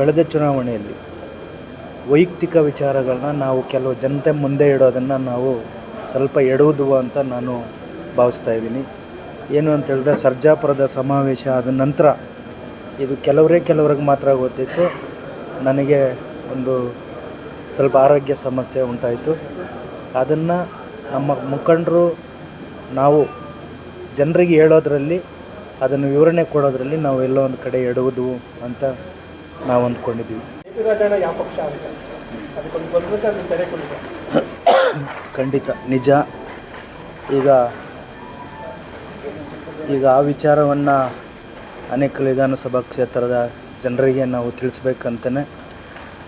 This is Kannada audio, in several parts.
ಕಳೆದ ಚುನಾವಣೆಯಲ್ಲಿ ವೈಯಕ್ತಿಕ ವಿಚಾರಗಳನ್ನ ನಾವು ಕೆಲವು ಜನತೆ ಮುಂದೆ ಇಡೋದನ್ನು ನಾವು ಸ್ವಲ್ಪ ಎಡುವುದು ಅಂತ ನಾನು ಭಾವಿಸ್ತಾ ಇದ್ದೀನಿ. ಏನು ಅಂತ ಹೇಳಿದ್ರೆ ಸರ್ಜಾಪುರದ ಸಮಾವೇಶ ಆದ ನಂತರ ಇದು ಕೆಲವರೇ ಕೆಲವ್ರಿಗೆ ಮಾತ್ರ ಗೊತ್ತಿತ್ತು. ನನಗೆ ಒಂದು ಸ್ವಲ್ಪ ಆರೋಗ್ಯ ಸಮಸ್ಯೆ ಉಂಟಾಯಿತು. ಅದನ್ನು ನಮ್ಮ ಮುಖಂಡರು ನಾವು ಜನರಿಗೆ ಹೇಳೋದ್ರಲ್ಲಿ, ಅದನ್ನು ವಿವರಣೆ ಕೊಡೋದ್ರಲ್ಲಿ ನಾವು ಎಲ್ಲೋ ಒಂದು ಕಡೆ ಎಡುವುದು ಅಂತ ನಾವು ಅಂದ್ಕೊಂಡಿದ್ದೀವಿ. ಖಂಡಿತ, ನಿಜ. ಈಗ ಈಗ ಆ ವಿಚಾರವನ್ನು ಅನೇಕ ವಿಧಾನಸಭಾ ಕ್ಷೇತ್ರದ ಜನರಿಗೆ ನಾವು ತಿಳಿಸ್ಬೇಕಂತಲೇ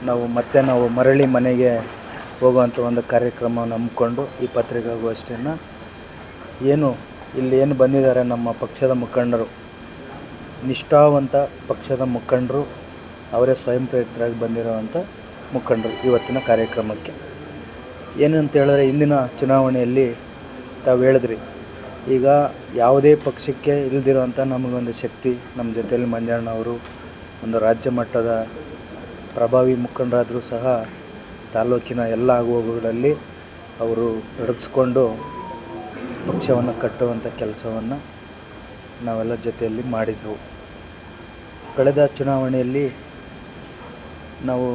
ನಾವು ಮತ್ತೆ ನಾವು ಮರಳಿ ಮನೆಗೆ ಹೋಗುವಂಥ ಒಂದು ಕಾರ್ಯಕ್ರಮವನ್ನು ಹಮ್ಮಿಕೊಂಡು ಈ ಪತ್ರಿಕಾಗೋಷ್ಠಿಯನ್ನು. ಏನು, ಇಲ್ಲಿ ಏನು ಬಂದಿದ್ದಾರೆ ನಮ್ಮ ಪಕ್ಷದ ಮುಖಂಡರು? ನಿಷ್ಠಾವಂತ ಪಕ್ಷದ ಮುಖಂಡರು ಅವರೇ ಸ್ವಯಂ ಪ್ರೇರಿತರಾಗಿ ಬಂದಿರುವಂಥ ಮುಖಂಡರು ಇವತ್ತಿನ ಕಾರ್ಯಕ್ರಮಕ್ಕೆ. ಏನಂತ ಹೇಳಿದ್ರೆ ಇಂದಿನ ಚುನಾವಣೆಯಲ್ಲಿ ತಾವು ಹೇಳಿದ್ರಿ, ಈಗ ಯಾವುದೇ ಪಕ್ಷಕ್ಕೆ ಇಲ್ದಿರೋಂಥ ನಮಗೊಂದು ಶಕ್ತಿ, ನಮ್ಮ ಜೊತೆಯಲ್ಲಿ ಮಂಜಣ್ಣ ಅವರು, ಒಂದು ರಾಜ್ಯ ಮಟ್ಟದ ಪ್ರಭಾವಿ ಮುಖಂಡರಾದರೂ ಸಹ ತಾಲೂಕಿನ ಎಲ್ಲ ಆಗುವಗಳಲ್ಲಿ ಅವರು ತೊಡಗಿಸ್ಕೊಂಡು ಪಕ್ಷವನ್ನು ಕಟ್ಟುವಂಥ ಕೆಲಸವನ್ನು ನಾವೆಲ್ಲ ಜೊತೆಯಲ್ಲಿ ಮಾಡಿದ್ದೆವು. ಕಳೆದ ಚುನಾವಣೆಯಲ್ಲಿ ನಾವು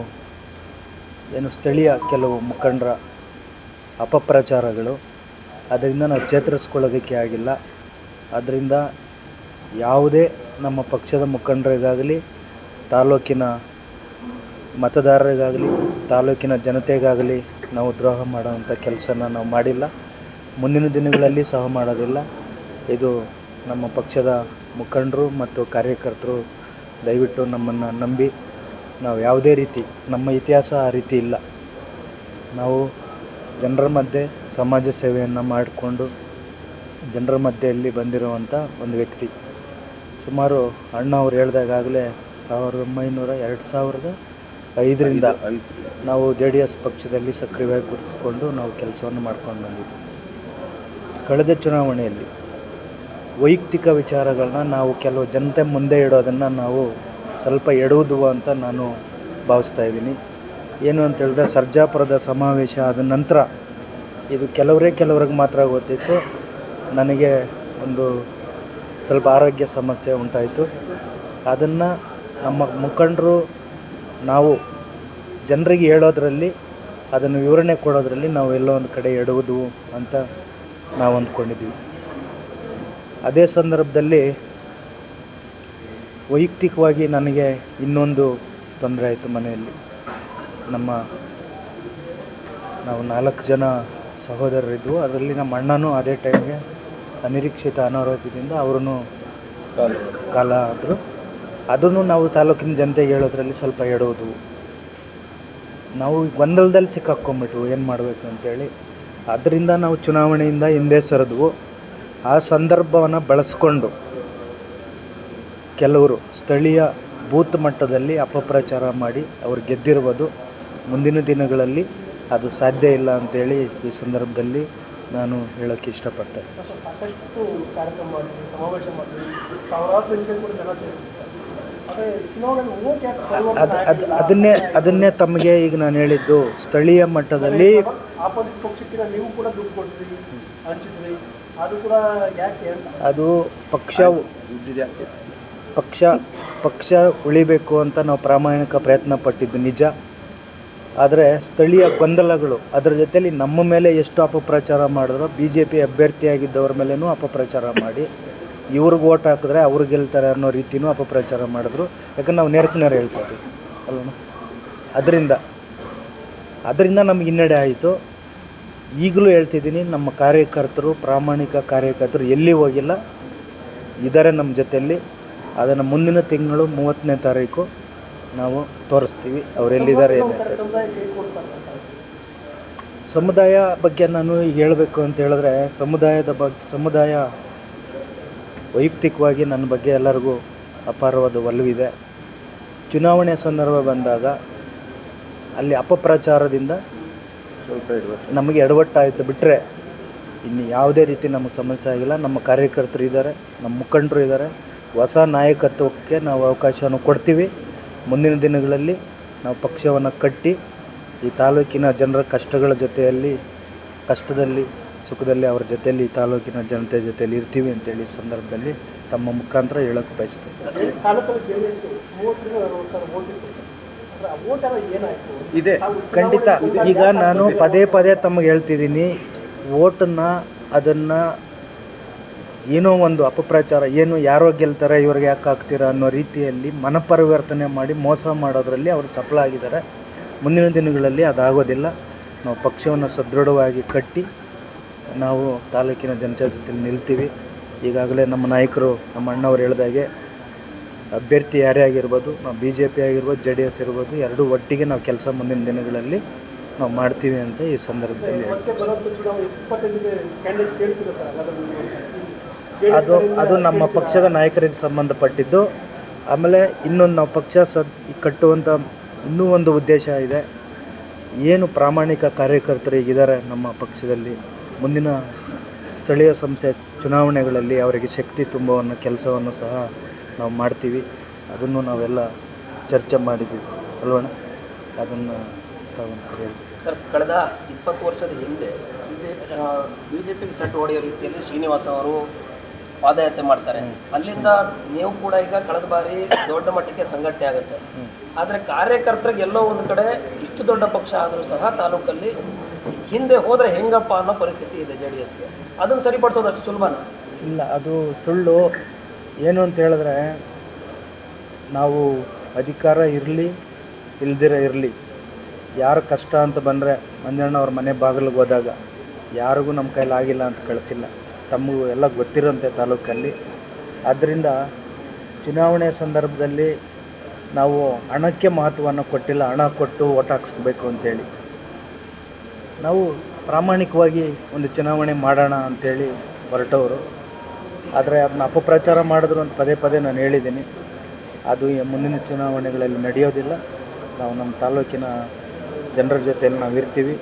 ಏನು ಸ್ಥಳೀಯ ಕೆಲವು ಮುಖಂಡರ ಅಪಪ್ರಚಾರಗಳು, ಅದರಿಂದ ನಾವು ಚೇತರಿಸ್ಕೊಳ್ಳೋದಕ್ಕೆ ಆಗಿಲ್ಲ. ಅದರಿಂದ ಯಾವುದೇ ನಮ್ಮ ಪಕ್ಷದ ಮುಖಂಡರಿಗಾಗಲಿ, ತಾಲೂಕಿನ ಮತದಾರರಿಗಾಗಲಿ, ತಾಲೂಕಿನ ಜನತೆಗಾಗಲಿ ನಾವು ದ್ರೋಹ ಮಾಡೋವಂಥ ಕೆಲಸನ ನಾವು ಮಾಡಿಲ್ಲ. ಮುಂದಿನ ದಿನಗಳಲ್ಲಿ ಸಹ ಮಾಡೋದಿಲ್ಲ. ಇದು ನಮ್ಮ ಪಕ್ಷದ ಮುಖಂಡರು ಮತ್ತು ಕಾರ್ಯಕರ್ತರು ದಯವಿಟ್ಟು ನಮ್ಮನ್ನು ನಂಬಿ ನಾವು ಯಾವುದೇ ರೀತಿ ನಮ್ಮ ಇತಿಹಾಸ ಆ ರೀತಿ ಇಲ್ಲ. ನಾವು ಜನರ ಮಧ್ಯೆ ಸಮಾಜ ಸೇವೆಯನ್ನು ಮಾಡಿಕೊಂಡು ಜನರ ಮಧ್ಯೆಯಲ್ಲಿ ಬಂದಿರುವಂಥ ಒಂದು ವ್ಯಕ್ತಿ. ಸುಮಾರು ಅಣ್ಣ ಅವ್ರು ಹೇಳ್ದಾಗಲೇ ಸಾವಿರದ ಒಂಬೈನೂರ ಎರಡು ಸಾವಿರದ ಐದರಿಂದ ನಾವು ಜೆ ಡಿ ಎಸ್ ಪಕ್ಷದಲ್ಲಿ ಸಕ್ರಿಯವಾಗಿ ಗುರುತಿಸಿಕೊಂಡು ನಾವು ಕೆಲಸವನ್ನು ಮಾಡ್ಕೊಂಡು ಬಂದಿದ್ದೀವಿ ಕಳೆದ ಚುನಾವಣೆಯಲ್ಲಿ ವೈಯಕ್ತಿಕ ವಿಚಾರಗಳನ್ನ ನಾವು ಕೆಲವು ಜನತೆ ಮುಂದೆ ಇಡೋದನ್ನು ನಾವು ಸ್ವಲ್ಪ ಎಡುವುದು ಅಂತ ನಾನು ಭಾವಿಸ್ತಾ ಇದ್ದೀನಿ. ಏನು ಅಂತ ಹೇಳಿದ್ರೆ ಸರ್ಜಾಪುರದ ಸಮಾವೇಶ ಆದ ನಂತರ ಇದು ಕೆಲವರೇ ಕೆಲವ್ರಿಗೆ ಮಾತ್ರ ಗೊತ್ತಿತ್ತು. ನನಗೆ ಒಂದು ಸ್ವಲ್ಪ ಆರೋಗ್ಯ ಸಮಸ್ಯೆ ಉಂಟಾಯಿತು. ಅದನ್ನು ನಮ್ಮ ಮುಖಂಡರು, ನಾವು ಜನರಿಗೆ ಹೇಳೋದ್ರಲ್ಲಿ, ಅದನ್ನು ವಿವರಣೆ ಕೊಡೋದ್ರಲ್ಲಿ ನಾವು ಎಲ್ಲೋ ಒಂದು ಕಡೆ ಎಡುವುದು ಅಂತ ನಾವು ಅಂದ್ಕೊಂಡಿದ್ವಿ ಅದೇ ಸಂದರ್ಭದಲ್ಲಿ ವೈಯಕ್ತಿಕವಾಗಿ ನನಗೆ ಇನ್ನೊಂದು ತೊಂದರೆ ಆಯಿತು ಮನೆಯಲ್ಲಿ. ನಮ್ಮ, ನಾವು ನಾಲ್ಕು ಜನ ಸಹೋದರರಿದ್ದವು ಅದರಲ್ಲಿ ನಮ್ಮ ಅಣ್ಣನೂ ಅದೇ ಟೈಮ್ಗೆ ಅನಿರೀಕ್ಷಿತ ಅನಾರೋಗ್ಯದಿಂದ ಅವರೂ ಕಾಲ ಆದರು ಅದನ್ನು ನಾವು ತಾಲೂಕಿನ ಜನತೆಗೆ ಹೇಳೋದ್ರಲ್ಲಿ ಸ್ವಲ್ಪ ಎಡೋದು. ನಾವು ಗೊಂದಲದಲ್ಲಿ ಸಿಕ್ಕಾಕ್ಕೊಂಬಿಟ್ವು ಏನು ಮಾಡಬೇಕು ಅಂತೇಳಿ. ಅದರಿಂದ ನಾವು ಚುನಾವಣೆಯಿಂದ ಹಿಂದೆ ಸರಿದ್ವು. ಆ ಸಂದರ್ಭವನ್ನು ಬಳಸ್ಕೊಂಡು ಕೆಲವರು ಸ್ಥಳೀಯ ಬೂತ್ ಮಟ್ಟದಲ್ಲಿ ಅಪಪ್ರಚಾರ ಮಾಡಿ ಅವರು ಗೆದ್ದಿರುವುದು ಮುಂದಿನ ದಿನಗಳಲ್ಲಿ ಅದು ಸಾಧ್ಯ ಇಲ್ಲ ಅಂತೇಳಿ ಈ ಸಂದರ್ಭದಲ್ಲಿ ನಾನು ಹೇಳೋಕ್ಕೆ ಇಷ್ಟಪಡ್ತೇನೆ. ಅದು ಅದು ಅದನ್ನೇ ಅದನ್ನೇ ತಮಗೆ ಈಗ ನಾನು ಹೇಳಿದ್ದು ಸ್ಥಳೀಯ ಮಟ್ಟದಲ್ಲಿ ಅದು ಪಕ್ಷ ಪಕ್ಷ ಪಕ್ಷ ಉಳಿಬೇಕು ಅಂತ ನಾವು ಪ್ರಾಮಾಣಿಕ ಪ್ರಯತ್ನ ಪಟ್ಟಿದ್ದು ನಿಜ. ಆದರೆ ಸ್ಥಳೀಯ ಗೊಂದಲಗಳು, ಅದರ ಜೊತೆಯಲ್ಲಿ ನಮ್ಮ ಮೇಲೆ ಎಷ್ಟು ಅಪಪ್ರಚಾರ ಮಾಡಿದ್ರು ಬಿ ಜೆ ಪಿ ಅಭ್ಯರ್ಥಿಯಾಗಿದ್ದವ್ರ ಮೇಲೇನೂ ಅಪಪ್ರಚಾರ ಮಾಡಿ, ಇವ್ರಿಗೆ ಓಟ್ ಹಾಕಿದ್ರೆ ಅವ್ರು ಗೆಲ್ತಾರೆ ಅನ್ನೋ ರೀತಿಯೂ ಅಪಪ್ರಚಾರ ಮಾಡಿದ್ರು. ಯಾಕಂದ್ರೆ ನಾವು ನೆರಕು ನೇರ ಹೇಳ್ಕೊತೀವಿ ಅಲ್ವಣ ಅದರಿಂದ ಅದರಿಂದ ನಮ್ಗೆ ಹಿನ್ನಡೆ ಆಯಿತು. ಈಗಲೂ ಹೇಳ್ತಿದ್ದೀನಿ, ನಮ್ಮ ಕಾರ್ಯಕರ್ತರು, ಪ್ರಾಮಾಣಿಕ ಕಾರ್ಯಕರ್ತರು ಎಲ್ಲಿ ಹೋಗಿಲ್ಲ ಇದ್ದಾರೆ ನಮ್ಮ ಜೊತೆಯಲ್ಲಿ ಅದನ್ನು ಮುಂದಿನ ತಿಂಗಳು ಮೂವತ್ತನೇ ತಾರೀಕು ನಾವು ತೋರಿಸ್ತೀವಿ. ಅವರೆಲ್ಲಿದ್ದಾರೆ ಸಮುದಾಯ ಬಗ್ಗೆ ನಾನು ಈಗ ಹೇಳಬೇಕು ಅಂತ ಹೇಳಿದ್ರೆ ಸಮುದಾಯದ ಬಗ್ಗೆ ಸಮುದಾಯ ವೈಯಕ್ತಿಕವಾಗಿ ನನ್ನ ಬಗ್ಗೆ ಎಲ್ಲರಿಗೂ ಅಪಾರವಾದ ಒಲವಿದೆ. ಚುನಾವಣೆ ಸಂದರ್ಭ ಬಂದಾಗ ಅಲ್ಲಿ ಅಪಪ್ರಚಾರದಿಂದ ನಮಗೆ ಎಡವಟ್ಟಾಯಿತು ಬಿಟ್ಟರೆ ಇನ್ನು ಯಾವುದೇ ರೀತಿ ನಮಗೆ ಸಮಸ್ಯೆ ಆಗಿಲ್ಲ. ನಮ್ಮ ಕಾರ್ಯಕರ್ತರು ಇದ್ದಾರೆ ನಮ್ಮ ಮುಖಂಡರು ಇದ್ದಾರೆ. ಹೊಸ ನಾಯಕತ್ವಕ್ಕೆ ನಾವು ಅವಕಾಶವನ್ನು ಕೊಡ್ತೀವಿ. ಮುಂದಿನ ದಿನಗಳಲ್ಲಿ ನಾವು ಪಕ್ಷವನ್ನು ಕಟ್ಟಿ ಈ ತಾಲೂಕಿನ ಜನರ ಕಷ್ಟಗಳ ಜೊತೆಯಲ್ಲಿ ಕಷ್ಟದಲ್ಲಿ ಸುಖದಲ್ಲಿ ಅವರ ಜೊತೆಯಲ್ಲಿ ಈ ತಾಲೂಕಿನ ಜನತೆ ಜೊತೆಯಲ್ಲಿ ಇರ್ತೀವಿ ಅಂತೇಳಿ ಸಂದರ್ಭದಲ್ಲಿ ತಮ್ಮ ಮುಖಾಂತರ ಹೇಳೋಕ್ಕೆ ಬಯಸ್ತೇನೆ. ಇದೆ ಖಂಡಿತ. ಈಗ ನಾನು ಪದೇ ಪದೇ ತಮಗೆ ಹೇಳ್ತಿದ್ದೀನಿ ಓಟನ್ನು ಅದನ್ನು ಏನೋ ಒಂದು ಅಪಪ್ರಚಾರ, ಏನು ಯಾರೋ ಗೆಲ್ತಾರೆ, ಇವ್ರಿಗೆ ಯಾಕೆ ಹಾಕ್ತೀರಾ ಅನ್ನೋ ರೀತಿಯಲ್ಲಿ ಮನಪರಿವರ್ತನೆ ಮಾಡಿ ಮೋಸ ಮಾಡೋದರಲ್ಲಿ ಅವರು ಸಫಲ ಆಗಿದ್ದಾರೆ. ಮುಂದಿನ ದಿನಗಳಲ್ಲಿ ಅದಾಗೋದಿಲ್ಲ. ನಾವು ಪಕ್ಷವನ್ನು ಸದೃಢವಾಗಿ ಕಟ್ಟಿ ನಾವು ತಾಲೂಕಿನ ಜನತೆ ಜೊತೆ ನಿಲ್ತೀವಿ. ಈಗಾಗಲೇ ನಮ್ಮ ನಾಯಕರು, ನಮ್ಮ ಅಣ್ಣವ್ರು ಹೇಳಿದಾಗೆ ಅಭ್ಯರ್ಥಿ ಯಾರೇ ಆಗಿರ್ಬೋದು, ನಾವು ಬಿ ಜೆ ಪಿ ಆಗಿರ್ಬೋದು ಜೆ ಡಿ ಎಸ್ ಇರ್ಬೋದು, ಎರಡೂ ಒಟ್ಟಿಗೆ ನಾವು ಕೆಲಸ ಮುಂದಿನ ದಿನಗಳಲ್ಲಿ ನಾವು ಮಾಡ್ತೀವಿ ಅಂತ ಈ ಸಂದರ್ಭದಲ್ಲಿ ಅದು ಅದು ನಮ್ಮ ಪಕ್ಷದ ನಾಯಕರಿಗೆ ಸಂಬಂಧಪಟ್ಟಿದ್ದು. ಆಮೇಲೆ ಇನ್ನೊಂದು ನಾವು ಪಕ್ಷ ಸದ್ ಕಟ್ಟುವಂಥ ಇನ್ನೂ ಒಂದು ಉದ್ದೇಶ ಇದೆ. ಏನು ಪ್ರಾಮಾಣಿಕ ಕಾರ್ಯಕರ್ತರು ಈಗಿದ್ದಾರೆ ನಮ್ಮ ಪಕ್ಷದಲ್ಲಿ? ಮುಂದಿನ ಸ್ಥಳೀಯ ಸಂಸ್ಥೆ ಚುನಾವಣೆಗಳಲ್ಲಿ ಅವರಿಗೆ ಶಕ್ತಿ ತುಂಬುವನ್ನು ಕೆಲಸವನ್ನು ಸಹ ನಾವು ಮಾಡ್ತೀವಿ. ಅದನ್ನು ನಾವೆಲ್ಲ ಚರ್ಚೆ ಮಾಡಿದ್ದೀವಿ ಅಲ್ವಣ್ಣ? ಅದನ್ನು ಸರ್, ಕಳೆದ ಇಪ್ಪತ್ತು ವರ್ಷದ ಹಿಂದೆ ಬಿ ಜೆ ಹೊಡೆಯೋ ರೀತಿಯಲ್ಲಿ ಶ್ರೀನಿವಾಸ ಅವರು ಪಾದಯಾತ್ರೆ ಮಾಡ್ತಾರೆ. ಅಲ್ಲಿಂದ ನೀವು ಕೂಡ ಈಗ ಕಳೆದ ಬಾರಿ ದೊಡ್ಡ ಮಟ್ಟಕ್ಕೆ ಸಂಘಟನೆ ಆಗುತ್ತೆ. ಆದರೆ ಕಾರ್ಯಕರ್ತರಿಗೆ ಎಲ್ಲೋ ಒಂದು ಕಡೆ ಇಷ್ಟು ದೊಡ್ಡ ಪಕ್ಷ ಆದರೂ ಸಹ ತಾಲೂಕಲ್ಲಿ ಹಿಂದೆ ಹೋದರೆ ಹೆಂಗಪ್ಪ ಅನ್ನೋ ಪರಿಸ್ಥಿತಿ ಇದೆ ಜೆ ಡಿ ಎಸ್ಗೆ. ಅದನ್ನು ಸರಿಪಡಿಸೋದು ಅಷ್ಟು ಸುಲಭನ? ಇಲ್ಲ, ಅದು ಸುಳ್ಳು. ಏನು ಅಂತ ಹೇಳಿದ್ರೆ ನಾವು ಅಧಿಕಾರ ಇರಲಿ, ಇಲ್ದಿರ ಇರಲಿ. ಯಾರು ಕಷ್ಟ ಅಂತ ಬಂದರೆ ಮಂಜಣ್ಣ ಅವ್ರ ಮನೆ ಬಾಗಿಲಿಗೆ ಹೋದಾಗ ಯಾರಿಗೂ ನಮ್ಮ ಕೈಲಾಗಿಲ್ಲ ಅಂತ ಕಳಿಸಿಲ್ಲ. ತಮಗೂ ಎಲ್ಲ ಗೊತ್ತಿರುವಂತೆ ತಾಲೂಕಲ್ಲಿ. ಆದ್ದರಿಂದ ಚುನಾವಣೆ ಸಂದರ್ಭದಲ್ಲಿ ನಾವು ಹಣಕ್ಕೆ ಮಹತ್ವವನ್ನು ಕೊಟ್ಟಿಲ್ಲ, ಹಣ ಕೊಟ್ಟು ಓಟ್ ಹಾಕ್ಸ್ಬೇಕು ಅಂತೇಳಿ. ನಾವು ಪ್ರಾಮಾಣಿಕವಾಗಿ ಒಂದು ಚುನಾವಣೆ ಮಾಡೋಣ ಅಂತೇಳಿ ಹೊರಟವರು. ಆದರೆ ಅದನ್ನ ಅಪಪ್ರಚಾರ ಮಾಡಿದ್ರು ಅಂತ ಪದೇ ಪದೇ ನಾನು ಹೇಳಿದ್ದೀನಿ. ಅದು ಮುಂದಿನ ಚುನಾವಣೆಗಳಲ್ಲಿ ನಡೆಯೋದಿಲ್ಲ. ನಾವು ನಮ್ಮ ತಾಲೂಕಿನ ಜನರ ಜೊತೆಯಲ್ಲಿ ನಾವು ಇರ್ತೀವಿ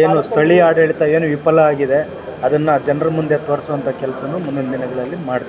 ಏನು ಸ್ಥಳೀಯ ಆಡಳಿತ ಏನು ವಿಫಲ ಆಗಿದೆ ಅದನ್ನು ಜನರ ಮುಂದೆ ತೋರಿಸುವಂಥ ಕೆಲಸನೂ ಮುಂದಿನ ದಿನಗಳಲ್ಲಿ ಮಾಡ್ತೀವಿ.